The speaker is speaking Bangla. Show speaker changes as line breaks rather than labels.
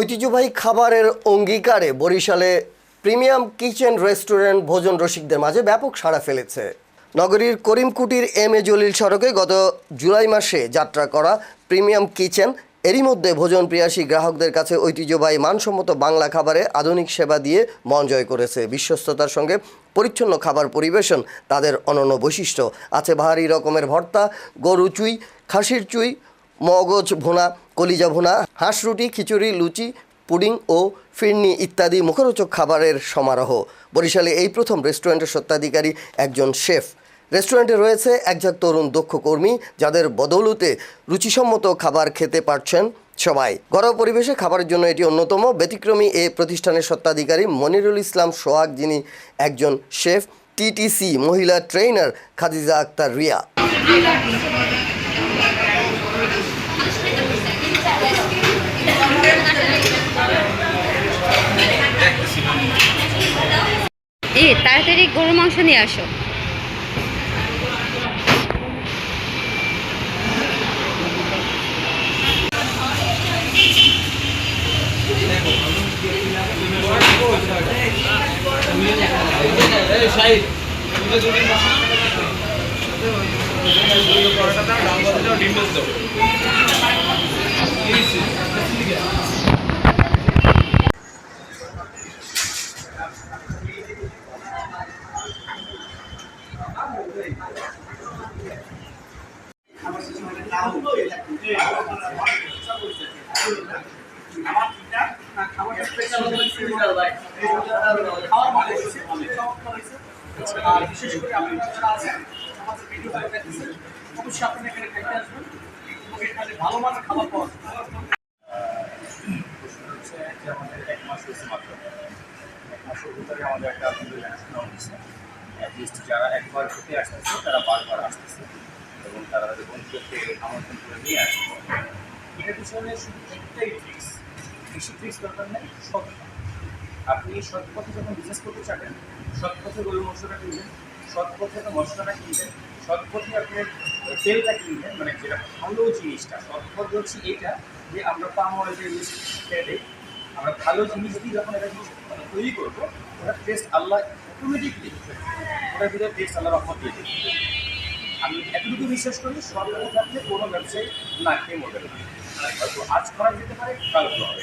ঐতিহ্যবাহী খাবারের অঙ্গীকারে বরিশালে প্রিমিয়াম কিচেন রেস্টুরেন্ট ভোজন রসিকদের মাঝে ব্যাপক সাড়া ফেলেছে। নগরীর করিমকুটির এম এ জলিল সড়কে গত জুলাই মাসে যাত্রা করা প্রিমিয়াম কিচেন, এরই মধ্যে ভোজন প্রিয়াসী গ্রাহকদের কাছে ঐতিহ্যবাহী মানসম্মত বাংলা খাবারে আধুনিক সেবা দিয়ে মন জয় করেছে। বিশ্বস্ততার সঙ্গে পরিচ্ছন্ন খাবার পরিবেশন তাদের অনন্য বৈশিষ্ট্য। আছে ভারী রকমের ভর্তা গরু চুই, খাসির চুই, মগজ ভুনা কলিজা ভুনা হাঁস রুটি, খিচুড়ি, লুচি, পুডিং ও ফিরনি ইত্যাদি মুখরোচক খাবারের সমারোহ। বরিশালে এই প্রথম রেস্টুরেন্টের সত্ত্বাধিকারী একজন শেফ। রেস্টুরেন্টে রয়েছে একঝাক তরুণ দক্ষ কর্মী, যাদের বদৌলতে রুচিসম্মত খাবার খেতে পারছেন সবাই। ঘরোয়া পরিবেশে খাবারের জন্য এটি অন্যতম। ব্যতিক্রমী এ প্রতিষ্ঠানের সত্ত্বাধিকারী মনিরুল ইসলাম সোহাগ, যিনি একজন শেফ, টিটিসি মহিলা ট্রেনার খাদিজা আক্তার রিয়া।
তাড়াতাড়ি গরু মাংস নিয়ে আসো।
আর আছেন আমাদের এখানে খাইতে আসবেন এবং এখানে ভালো মানের খাবার
এক মাস মাত্র। এক মাসের ভিতরে আমাদের একটা আলহামদুলিল্লাহ অ্যাটলিস্ট যারা একবার খেতে আসতেছে, তারা বারবার আসতেছে। এবং তারা তাদের বন্ধুদেরকে আমন্ত্রণ করে নিয়ে আসছে। এটার পিছনে শুধু একটাই ট্রিক্স বেশি ট্রিক্স দরকার নেই, সৎ আপনি সৎ পথে যখন বিজনেস করতে চাবেন, সৎ পথে গরুর মাংসটা কিনবেন, সৎ পথে তো মশলাটা কিনবেন, সৎ পথে আপনি তেলটা কিনবেন মানে যেটা ভালো জিনিসটা, সৎ পথ হচ্ছে এটা যে আমরা পাম অয়েলের খেয়ে দিই আমরা ভালো জিনিস দিয়ে যখন একটা জিনিস মানে তৈরি করব, ওটা টেস্ট আল্লাহ অটোমেটিকলি ওটার ভিতরে টেস্ট আল্লাহ রহমত দিয়ে দেবে। আমি এতটুকু বিশ্বাস করি সরকারি থাকলে কোনো ব্যবসায়ী না খেয়ে মরবে না। আজ করা যেতে পারে কাল হবে।